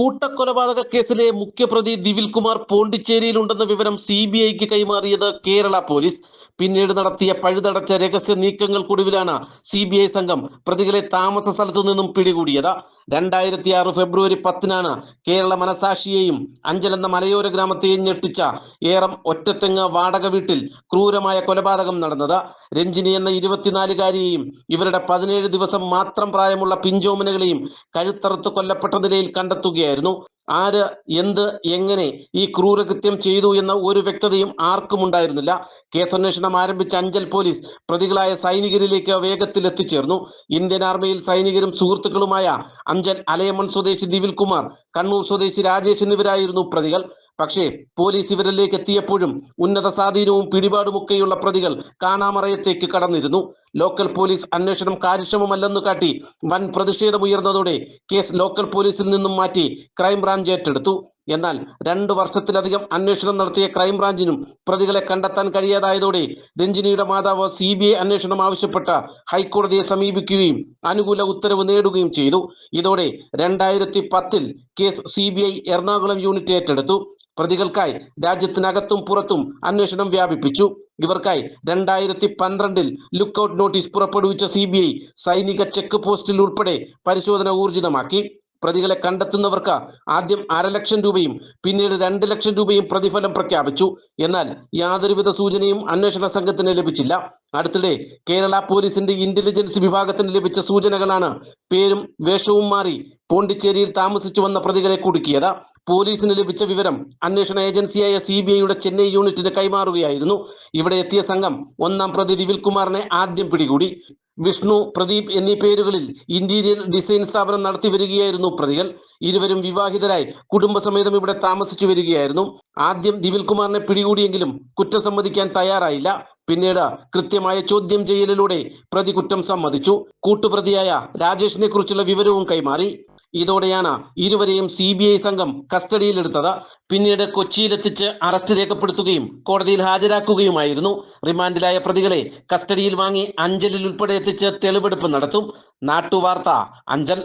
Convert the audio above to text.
കൂട്ടക്കൊലപാതക കേസിലെ മുഖ്യപ്രതി ദിവിൽ കുമാർ പോണ്ടിച്ചേരിയിലുണ്ടെന്ന വിവരം സി ബി ഐക്ക് കൈമാറിയത് കേരള പോലീസ്. പിന്നീട് നടത്തിയ പഴുതടച്ച രഹസ്യ നീക്കങ്ങൾക്കൊടുവിലാണ് സി ബി ഐ സംഘം പ്രതികളെ താമസ സ്ഥലത്തു നിന്നും പിടികൂടിയത്. രണ്ടായിരത്തി ആറ് ഫെബ്രുവരി പത്തിനാണ് കേരള മനസാക്ഷിയെയും അഞ്ചൽ എന്ന മലയോര ഗ്രാമത്തെയും ഞെട്ടിച്ച ഏറം ഒറ്റത്തെങ്ങ് വാടക വീട്ടിൽ ക്രൂരമായ കൊലപാതകം നടന്നത്. രഞ്ജിനി എന്ന ഇരുപത്തിനാലുകാരിയെയും ഇവരുടെ പതിനേഴ് ദിവസം മാത്രം പ്രായമുള്ള പിഞ്ചോമനകളെയും കഴുത്തറുത്ത് കൊല്ലപ്പെട്ട നിലയിൽ കണ്ടെത്തുകയായിരുന്നു. ആര് എന്ത് എങ്ങനെ ഈ ക്രൂരകൃത്യം ചെയ്തു എന്ന ഒരു വ്യക്തതയും ആർക്കും ഉണ്ടായിരുന്നില്ല. കേസന്വേഷണം ആരംഭിച്ച അഞ്ചൽ പോലീസ് പ്രതികളായ സൈനികരിലേക്ക് വേഗത്തിൽ എത്തിച്ചേർന്നു ഇന്ത്യൻ ആർമിയിൽ സൈനികരും സുഹൃത്തുക്കളുമായ അഞ്ചൽ അലയമൺ സ്വദേശി ദിവിൽ കുമാർ കണ്ണൂർ സ്വദേശി രാജേഷ് എന്നിവരായിരുന്നു പ്രതികൾ. പക്ഷേ പോലീസ് ഇവരിലേക്ക് എത്തിയപ്പോഴും ഉന്നത സ്വാധീനവും പിടിപാടുമൊക്കെയുള്ള പ്രതികൾ കാണാമറയത്തേക്ക് കടന്നിരുന്നു. ലോക്കൽ പോലീസ് അന്വേഷണം കാര്യക്ഷമമല്ലെന്ന് കാട്ടി വൻ പ്രതിഷേധമുയർന്നതോടെ കേസ് ലോക്കൽ പോലീസിൽ നിന്നും മാറ്റി ക്രൈംബ്രാഞ്ച് ഏറ്റെടുത്തു. എന്നാൽ രണ്ടു വർഷത്തിലധികം അന്വേഷണം നടത്തിയ ക്രൈംബ്രാഞ്ചിനും പ്രതികളെ കണ്ടെത്താൻ കഴിയാതായതോടെ രഞ്ജിനിയുടെ മാതാവ് സി ബി ഐ അന്വേഷണം ആവശ്യപ്പെട്ട ഹൈക്കോടതിയെ സമീപിക്കുകയും അനുകൂല ഉത്തരവ് നേടുകയും ചെയ്തു. ഇതോടെ രണ്ടായിരത്തി പത്തിൽ case C B I Ernakulam unit ഏറ്റെടുത്തു. പ്രതികൾക്കായി രാജ്യത്തിനകത്തും പുറത്തും അന്വേഷണം വ്യാപിപ്പിച്ചു. ഇവർക്കായി രണ്ടായിരത്തി പന്ത്രണ്ടിൽ ലുക്കൌട്ട് നോട്ടീസ് പുറപ്പെടുവിച്ച സി സൈനിക ചെക്ക് പോസ്റ്റിൽ ഉൾപ്പെടെ പരിശോധന ഊർജിതമാക്കി. പ്രതികളെ കണ്ടെത്തുന്നവർക്ക് ആദ്യം അരലക്ഷം രൂപയും പിന്നീട് രണ്ട് ലക്ഷം രൂപയും പ്രതിഫലം പ്രഖ്യാപിച്ചു. എന്നാൽ യാതൊരുവിധ സൂചനയും അന്വേഷണ സംഘത്തിന് ലഭിച്ചില്ല. അടുത്തിടെ കേരള പോലീസിന്റെ ഇന്റലിജൻസ് വിഭാഗത്തിന് ലഭിച്ച സൂചനകളാണ് പേരും വേഷവും മാറി പോണ്ടിച്ചേരിയിൽ താമസിച്ചു വന്ന പ്രതികളെ കുടുക്കിയത്. പോലീസിന് ലഭിച്ച വിവരം അന്വേഷണ ഏജൻസിയായ സി ബി ഐയുടെ ചെന്നൈ യൂണിറ്റിന് കൈമാറുകയായിരുന്നു. ഇവിടെ എത്തിയ സംഘം ഒന്നാം പ്രതി ദിവിൽ കുമാറിനെ ആദ്യം പിടികൂടി. വിഷ്ണു പ്രദീപ് എന്നീ പേരുകളിൽ ഇന്റീരിയർ ഡിസൈൻ സ്ഥാപനം നടത്തി വരികയായിരുന്നു പ്രതികൾ. ഇരുവരും വിവാഹിതരായി കുടുംബസമേതം ഇവിടെ താമസിച്ചു വരികയായിരുന്നു. ആദ്യം ദിവിൽകുമാറിനെ പിടികൂടിയെങ്കിലും കുറ്റം സമ്മതിക്കാൻ തയ്യാറായില്ല. പിന്നീട് കൃത്യമായ ചോദ്യം ചെയ്യലിലൂടെ പ്രതി കുറ്റം സമ്മതിച്ചു. കൂട്ടുപ്രതിയായ രാജേഷിനെ കുറിച്ചുള്ള വിവരവും കൈമാറി. ഇതോടെയാണ് ഇരുവരെയും സി ബി ഐ സംഘം കസ്റ്റഡിയിലെടുത്തത് പിന്നീട് കൊച്ചിയിലെത്തിച്ച് അറസ്റ്റ് രേഖപ്പെടുത്തുകയും കോടതിയിൽ ഹാജരാക്കുകയുമായിരുന്നു. റിമാൻഡിലായ പ്രതികളെ കസ്റ്റഡിയിൽ വാങ്ങി അഞ്ചലിൽ ഉൾപ്പെടെ എത്തിച്ച് തെളിവെടുപ്പ് നടത്തും. നാട്ടുവാർത്ത അഞ്ചൽ.